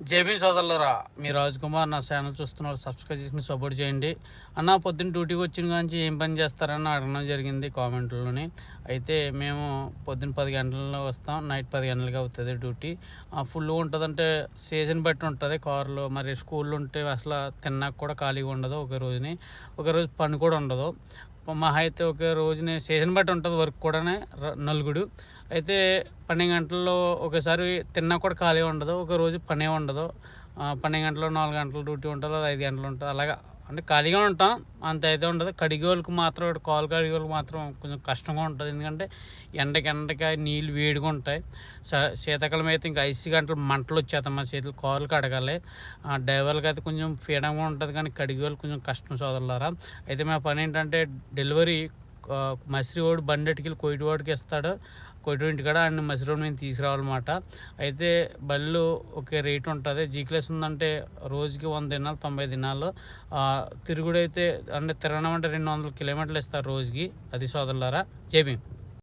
JB సోదరులరా మీ రాజ్ కుమార్ నా ఛానల్ చూస్తున్నారు సబ్స్క్రైబ్ చేసుకుని సపోర్ట్ చేయండి. అన్న పొద్దున్న డ్యూటీకి వచ్చిన కానీ ఏం పని చేస్తారని అడగడం జరిగింది కామెంట్లోని అయితే మేము పొద్దున్న పది గంటలలో వస్తాం నైట్ పది గంటలకి అవుతుంది డ్యూటీ. ఫుల్ ఉంటుందంటే సీజన్ బట్టి ఉంటుంది కార్లు మరి స్కూల్లో ఉంటే అసలు తిన్నాక కూడా ఖాళీగా ఉండదు ఒక రోజుని. ఒక రోజు పని కూడా ఉండదు. మహా అయితే ఒక రోజునే సీజన్ బట్టి ఉంటుంది వర్క్ కూడానే నలుగుడు. అయితే పన్నెండు గంటల్లో ఒకసారి తిన్నా కూడా ఖాళీ ఉండదు ఒక రోజు పనే ఉండదు. పన్నెండు గంటలు నాలుగు గంటలు డ్యూటీ ఉంటుంది అది ఐదు గంటలు ఉంటుంది అలాగా అంటే ఖాళీగా ఉంటాం. అంత అయితే ఉండదు. కడిగే మాత్రం కాలు కడిగే వాళ్ళకి మాత్రం కొంచెం కష్టంగా ఉంటుంది. ఎందుకంటే ఎండకి ఎండకి నీళ్ళు వేడిగా ఉంటాయి. స- శీతాకాలం అయితే ఇంకా ఐదు గంటలు మంటలు వచ్చేస్తాయి మా చేతులు. కాలు కడగాలి. ఆ, డ్రైవర్లకి అయితే కొంచెం ఫ్రీడంగా ఉంటుంది. కానీ కడిగే కొంచెం కష్టం సోదరులారా. అయితే మా పని ఏంటంటే డెలివరీ మసిరివాడు బండెటికి కొయ్యటివాడికి ఇస్తాడు. కొయ్యటి ఇంటికాడ ఆయన మసిరివాడు మేము తీసుకురావాలన్నమాట. అయితే బళ్ళు ఒకే రేట్ ఉంటుంది. జీ క్లాస్ ఉందంటే రోజుకి వంద దినాలు తొంభై దినాలు. తిరుగుడైతే అంటే తిరగడం అంటే రెండు వందల కిలోమీటర్లు ఇస్తారు రోజుకి. అది సోదరులారా జేబీ